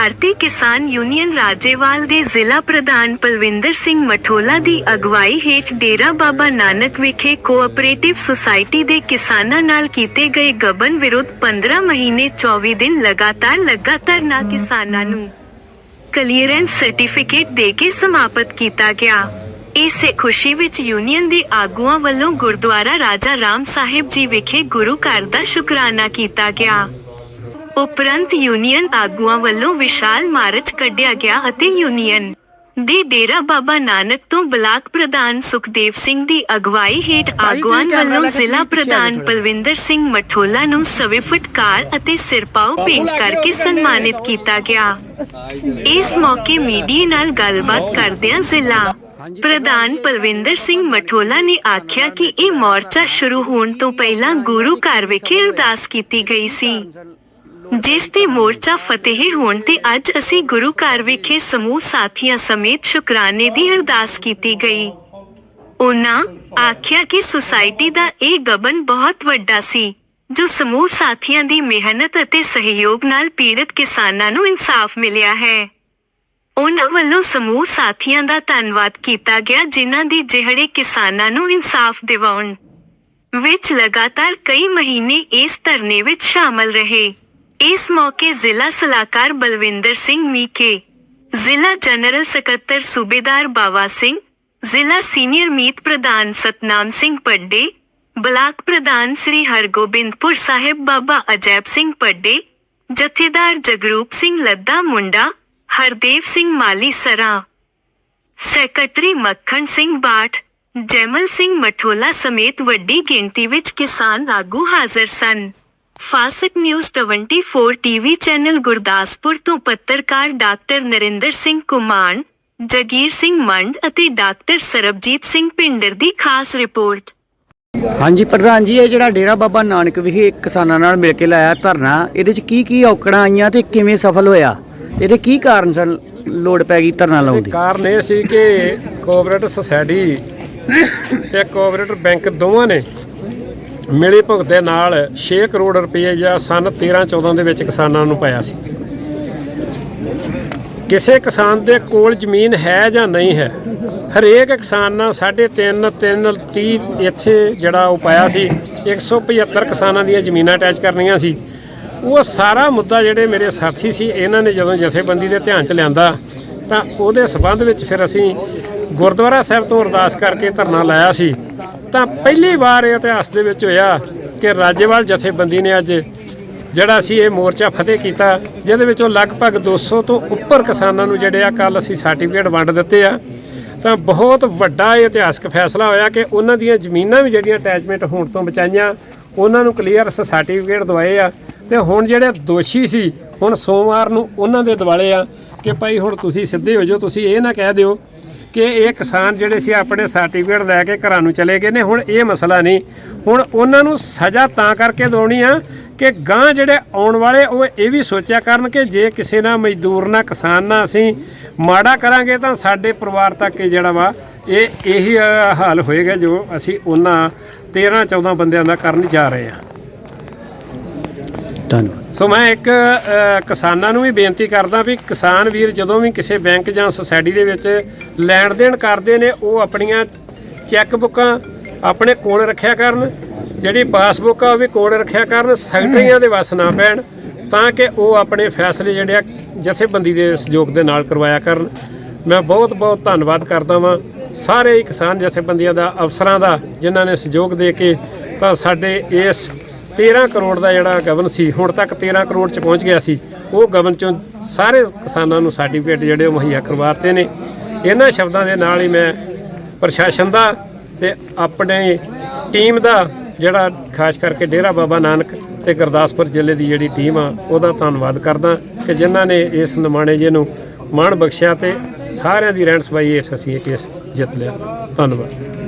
ਭਾਰਤੀ ਕਿਸਾਨ ਯੂਨੀਅਨ ਰਾਜੇਵਾਲ ਦੇ ਜ਼ਿਲ੍ਹਾ ਪ੍ਰਧਾਨ ਪਲਵਿੰਦਰ ਸਿੰਘ ਮਠੋਲਾ ਦੀ ਅਗਵਾਈ ਹੇਠ ਡੇਰਾ ਬਾਬਾ ਨਾਨਕ ਵਿਖੇ ਕੋਆਪਰੇਟਿਵ ਸੁਸਾਇਟੀ ਦੇ ਕਿਸਾਨਾਂ ਨਾਲ ਕੀਤੇ ਗਏ ਗਬਨ ਵਿਰੁੱਧ 15 ਮਹੀਨੇ 24 ਦਿਨ ਲਗਾਤਾਰ ਲਗਾਤਾਰ ਨਾ ਕਿਸਾਨਾਂ ਨੂੰ ਕਲੀਅਰੈਂਸ ਸਰਟੀਫਿਕੇਟ ਦੇ ਕੇ ਸਮਾਪਤ ਕੀਤਾ ਗਿਆ। ਇਸੇ ਖੁਸ਼ੀ ਵਿੱਚ ਯੂਨੀਅਨ ਦੇ ਆਗੂਆਂ ਵੱਲੋਂ ਗੁਰਦੁਆਰਾ ਰਾਜਾ ਰਾਮ ਸਾਹਿਬ ਜੀ ਵਿਖੇ ਗੁਰੂ ਘਰ ਦਾ ਸ਼ੁਕਰਾਨਾ ਕੀਤਾ ਗਿਆ। ਉਪਰੰਤ ਯੂਨੀਅਨ ਆਗੂਆਂ ਵੱਲੋਂ ਵਿਸ਼ਾਲ ਮਾਰਚ ਕੱਢਿਆ ਗਿਆ ਅਤੇ ਯੂਨੀਅਨ ਦੇ ਡੇਰਾ ਬਾਬਾ ਨਾਨਕ ਤੋਂ ਬਲਾਕ ਪ੍ਰਧਾਨ ਸੁਖਦੇਵ ਸਿੰਘ ਦੀ ਅਗਵਾਈ ਹੇਠ ਆਗੂਆਂ ਵੱਲੋਂ ਜ਼ਿਲ੍ਹਾ ਪ੍ਰਧਾਨ ਪਲਵਿੰਦਰ ਸਿੰਘ ਮਠੋਲਾ ਨੂੰ ਸਵੇ ਫਟਕਾਰ ਅਤੇ ਸਿਰਪਾਓ ਭੇਂਟ ਕਰਕੇ ਸਨਮਾਨਿਤ ਕੀਤਾ ਗਿਆ। ਇਸ ਮੌਕੇ ਮੀਡੀਆ ਨਾਲ ਗੱਲਬਾਤ ਕਰਦਿਆਂ ਜ਼ਿਲ੍ਹਾ ਪ੍ਰਧਾਨ ਪਲਵਿੰਦਰ ਸਿੰਘ ਮਠੋਲਾ ਨੇ ਆਖਿਆ ਕਿ ਇਹ ਮੋਰਚਾ ਸ਼ੁਰੂ ਹੋਣ ਤੋਂ ਪਹਿਲਾਂ ਗੁਰੂ ਘਰ ਵਿਖੇ ਅਰਦਾਸ ਕੀਤੀ ਗਈ ਸੀ। ਜਿਸ ਤੇ ਮੋਰਚਾ ਫਤਿਹ ਹੋਣ ਤੇ ਅੱਜ ਅਸੀਂ ਗੁਰੂ ਘਰ ਵਿਖੇ ਸਮੂਹ ਸਾਥੀਆਂ ਸਮੇਤ ਸ਼ੁਕਰਾਨੇ ਦੀ ਅਰਦਾਸ ਕੀਤੀ ਗਈ। ਉਹਨਾਂ ਆਖਿਆ ਕਿ ਸੁਸਾਇਟੀ ਦਾ ਇਹ ਗਬਨ ਬਹੁਤ ਵੱਡਾ ਸੀ, ਜੋ ਸਮੂਹ ਸਾਥੀਆਂ ਦੀ ਮਿਹਨਤ ਅਤੇ ਸਹਿਯੋਗ ਨਾਲ ਪੀੜਤ ਕਿਸਾਨਾਂ ਨੂੰ ਇਨਸਾਫ ਮਿਲਿਆ ਹੈ। ਉਹਨਾਂ ਵੱਲੋਂ ਸਮੂਹ ਸਾਥੀਆਂ ਦਾ ਧੰਨਵਾਦ ਕੀਤਾ ਗਿਆ, ਜਿਨ੍ਹਾਂ ਦੀ ਜਿਹੜੇ ਕਿਸਾਨਾਂ ਨੂੰ ਇਨਸਾਫ ਦਿਵਾਉਣ ਵਿੱਚ ਲਗਾਤਾਰ ਕਈ ਮਹੀਨੇ ਇਸ ਧਰਨੇ ਵਿੱਚ ਸ਼ਾਮਲ ਰਹੇ। ਇਸ ਮੌਕੇ ਜ਼ਿਲ੍ਹਾ ਸਲਾਹਕਾਰ ਬਲਵਿੰਦਰ ਸਿੰਘ ਮੀਕੇ, ਜ਼ਿਲ੍ਹਾ ਜਨਰਲ ਸਕੱਤਰ ਸੂਬੇਦਾਰ ਬਾਵਾ ਸਿੰਘ, ਜ਼ਿਲ੍ਹਾ ਸੀਨੀਅਰ ਮੀਤ ਪ੍ਰਧਾਨ ਸਤਨਾਮ ਸਿੰਘ ਪੱਡੇ ਬਲਾਕ ਪ੍ਰਧਾਨ ਸ੍ਰੀ ਹਰਗੋਬਿੰਦਪੁਰ ਸਾਹਿਬ ਬਾਬਾ ਅਜੈਬ ਸਿੰਘ ਪੱਡੇ ਜਥੇਦਾਰ ਜਗਰੂਪ ਸਿੰਘ ਲੱਦਾ ਮੁੰਡਾ, ਹਰਦੇਵ ਸਿੰਘ ਮਾਲੀ ਸਰਾ। ਸੈਕਟਰੀ ਮੱਖਣ ਸਿੰਘ ਬਾਠ, ਜੈਮਲ ਸਿੰਘ ਮਠੋਲਾ ਸਮੇਤ ਵੱਡੀ ਗਿਣਤੀ ਵਿੱਚ ਕਿਸਾਨ ਆਗੂ ਹਾਜ਼ਰ ਸਨ। Fast news 24 TV channel Gurdaspur ਤੋਂ ਪੱਤਰਕਾਰ ਡਾਕਟਰ ਨਰਿੰਦਰ ਸਿੰਘ ਕੁਮਾਨ ਜਗੀਰ ਸਿੰਘ ਮੰਡ ਅਤੇ ਡਾਕਟਰ ਸਰਬਜੀਤ ਸਿੰਘ ਪਿੰਡਰ ਦੀ ਖਾਸ ਰਿਪੋਰਟ। ਹਾਂਜੀ ਪ੍ਰਧਾਨ ਜੀ ਇਹ ਜਿਹੜਾ ਡੇਰਾ ਬਾਬਾ ਨਾਨਕ ਵਿਖੇ ਕਿਸਾਨਾਂ ਨਾਲ ਮਿਲ ਕੇ ਲਾਇਆ ਧਰਨਾ ਇਹਦੇ ਚ ਕੀ ਕੀ ਔਕੜਾਂ ਆਈਆਂ ਤੇ ਕਿਵੇਂ ਸਫਲ ਹੋਇਆ? ਇਹਦੇ ਕੀ ਕਾਰਨ ਸਨ? ਲੋੜ ਪੈ ਗਈ ਧਰਨਾ ਲਾਉਣ ਦੀ। ਕਾਰਨ ਇਹ ਸੀ ਕਿ ਕੋਆਪਰੇਟਿਵ ਸੁਸਾਇਟੀ ਤੇ ਕੋਆਪਰੇਟਿਵ ਬੈਂਕ ਦੋਵਾਂ ਨੇ ਮਿਲੀ ਭੁਗਤ ਦੇ ਨਾਲ 6 ਕਰੋੜ ਰੁਪਏ ਜਾਂ ਸਨ 13 14 ਦੇ ਵਿੱਚ ਕਿਸਾਨਾਂ ਨੂੰ ਪਾਇਆ ਸੀ। ਕਿਸੇ ਕਿਸਾਨ ਦੇ ਕੋਲ ਜ਼ਮੀਨ ਹੈ ਜਾਂ ਨਹੀਂ ਹੈ, ਹਰੇਕ ਕਿਸਾਨ ਨਾਲ 3.5 3 30 ਇੱਥੇ ਜਿਹੜਾ ਉਹ ਪਾਇਆ ਸੀ 175 ਕਿਸਾਨਾਂ ਦੀਆਂ ਜ਼ਮੀਨਾਂ ਅਟੈਚ ਕਰਨੀਆਂ ਸੀ। ਉਹ ਸਾਰਾ ਮੁੱਦਾ ਜਿਹੜੇ ਮੇਰੇ ਸਾਥੀ ਸੀ, ਇਹਨਾਂ ਨੇ ਜਦੋਂ ਜਥੇਬੰਦੀ ਦੇ ਧਿਆਨ ਚ ਲਿਆਂਦਾ, ਤਾਂ ਉਹਦੇ ਸਬੰਧ ਵਿੱਚ ਫਿਰ ਅਸੀਂ ਗੁਰਦੁਆਰਾ ਸਾਹਿਬ ਤੋਂ ਅਰਦਾਸ ਕਰਕੇ ਧਰਨਾ ਲਾਇਆ ਸੀ। ਤਾਂ ਪਹਿਲੀ ਵਾਰ ਇਹ ਇਤਿਹਾਸ ਦੇ ਵਿੱਚ ਹੋਇਆ ਕਿ ਰਾਜੇਵਾਲ ਜਥੇਬੰਦੀ ਨੇ ਅੱਜ ਜਿਹੜਾ ਸੀ ਇਹ ਮੋਰਚਾ ਫਤਿਹ ਕੀਤਾ, ਜਿਹਦੇ ਵਿੱਚੋਂ ਲਗਭਗ 200 ਤੋਂ ਉੱਪਰ ਕਿਸਾਨਾਂ ਨੂੰ ਜਿਹੜੇ ਆ ਕੱਲ ਅਸੀਂ ਸਰਟੀਫਿਕੇਟ ਵੰਡ ਦਿੱਤੇ ਆ। ਤਾਂ ਬਹੁਤ ਵੱਡਾ ਇਹ ਇਤਿਹਾਸਕ ਫੈਸਲਾ ਹੋਇਆ ਕਿ ਉਹਨਾਂ ਦੀਆਂ ਜ਼ਮੀਨਾਂ ਵੀ ਜਿਹੜੀਆਂ ਅਟੈਚਮੈਂਟ ਹੋਣ ਤੋਂ ਬਚਾਈਆਂ, ਉਹਨਾਂ ਨੂੰ ਕਲੀਅਰ ਸਰਟੀਫਿਕੇਟ ਦਵਾਏ ਆ। ਤੇ ਹੁਣ ਜਿਹੜੇ ਦੋਸ਼ੀ ਸੀ, ਹੁਣ ਸੋਮਵਾਰ ਨੂੰ ਉਹਨਾਂ ਦੇ ਦਿਵਾਲੇ ਆ ਕਿ ਭਾਈ ਹੁਣ ਤੁਸੀਂ ਸਿੱਧੇ ਹੋ ਜਾਓ, ਤੁਸੀਂ ਇਹ ਨਾ ਕਹਿ ਦਿਓ ਕਿ ਇਹ ਕਿਸਾਨ ਜਿਹੜੇ ਸੀ ਆਪਣੇ ਸਰਟੀਫਿਕੇਟ ਲੈ ਕੇ ਘਰਾਂ ਨੂੰ ਚਲੇ ਗਏ ਨੇ। ਹੁਣ ਇਹ ਮਸਲਾ ਨਹੀਂ। ਹੁਣ ਉਹਨਾਂ ਨੂੰ ਸਜ਼ਾ ਤਾਂ ਕਰਕੇ ਦਿਵਾਉਣੀ ਆ ਕਿ ਗਾਂ ਜਿਹੜੇ ਆਉਣ ਵਾਲੇ, ਉਹ ਇਹ ਵੀ ਸੋਚਿਆ ਕਰਨ ਕਿ ਜੇ ਕਿਸੇ ਨਾਲ ਮਜ਼ਦੂਰ ਨਾਲ ਕਿਸਾਨ ਨਾਲ ਅਸੀਂ ਮਾੜਾ ਕਰਾਂਗੇ ਤਾਂ ਸਾਡੇ ਪਰਿਵਾਰ ਤੱਕ ਜਿਹੜਾ ਵਾ, ਇਹ ਇਹੀ ਹਾਲ ਹੋਏਗਾ ਜੋ ਅਸੀਂ ਉਹਨਾਂ 13 14 ਬੰਦਿਆਂ ਦਾ ਕਰਨ ਜਾ ਰਹੇ ਹਾਂ ਧੰਨਵਾਦ। ਸੋ ਮੈਂ ਇੱਕ ਅ, ਕਿਸਾਨਾਂ ਨੂੰ ਵੀ ਬੇਨਤੀ ਕਰਦਾ ਵੀ ਕਿਸਾਨ ਵੀਰ ਜਦੋਂ ਵੀ ਕਿਸੇ ਬੈਂਕ ਜਾਂ ਸੁਸਾਇਟੀ ਦੇ ਵਿੱਚ ਲੈਣ ਦੇਣ ਕਰਦੇ ਨੇ ਉਹ ਆਪਣੀਆਂ ਚੈੱਕ ਬੁੱਕਾਂ ਆਪਣੇ ਕੋਲ ਰੱਖਿਆ ਕਰਨ ਜਿਹੜੀ ਪਾਸਬੁੱਕ ਆ ਉਹ ਵੀ ਕੋਲ ਰੱਖਿਆ ਕਰਨ ਸੈਕਟਰੀਆਂ ਦੇ ਵਸ ਨਾ ਪੈਣ ਤਾਂ ਕਿ ਉਹ ਆਪਣੇ ਫੈਸਲੇ ਜਿਹੜੇ ਆ ਜਥੇਬੰਦੀ ਦੇ ਸਹਿਯੋਗ ਦੇ ਨਾਲ ਕਰਵਾਇਆ ਕਰਨ। ਮੈਂ ਬਹੁਤ ਬਹੁਤ ਧੰਨਵਾਦ ਕਰਦਾ ਵਾਂ ਸਾਰੇ ਹੀ ਕਿਸਾਨ ਜਥੇਬੰਦੀਆਂ ਦਾ ਅਫਸਰਾਂ ਦਾ ਜਿਨ੍ਹਾਂ ਨੇ ਸਹਿਯੋਗ ਦੇ ਕੇ ਤਾਂ ਸਾਡੇ ਇਸ 13 ਕਰੋੜ ਦਾ ਜਿਹੜਾ ਗਵਨ ਸੀ, ਹੁਣ ਤੱਕ 13 ਕਰੋੜ ਚ ਪਹੁੰਚ ਗਿਆ ਸੀ, ਉਹ ਗਵਨ ਚੋਂ ਸਾਰੇ ਕਿਸਾਨਾਂ ਨੂੰ ਸਰਟੀਫਿਕੇਟ ਜਿਹੜੇ ਉਹ ਮੁਹੱਈਆ ਕਰਵਾਤੇ ਨੇ। ਇਹਨਾਂ ਸ਼ਬਦਾਂ ਦੇ ਨਾਲ ਹੀ ਮੈਂ ਪ੍ਰਸ਼ਾਸਨ ਦਾ ਤੇ ਆਪਣੇ ਟੀਮ ਦਾ ਜਿਹੜਾ ਖਾਸ ਕਰਕੇ ਡੇਰਾ ਬਾਬਾ ਨਾਨਕ ਤੇ ਗੁਰਦਾਸਪੁਰ ਜ਼ਿਲ੍ਹੇ ਦੀ ਜਿਹੜੀ ਟੀਮ ਆ, ਉਹਦਾ ਧੰਨਵਾਦ ਕਰਦਾ ਕਿ ਜਿਨ੍ਹਾਂ ਨੇ ਇਸ ਨਿਮਾਣੇ ਜੀ ਨੂੰ ਮਾਣ ਬਖਸ਼ਿਆ ਤੇ ਸਾਰਿਆਂ ਦੀ ਰਹਿਣ ਸਬਾਈ ਹੇਠ ਅਸੀਂ ਇਹ ਕੇਸ ਜਿੱਤ ਲਿਆ। ਧੰਨਵਾਦ।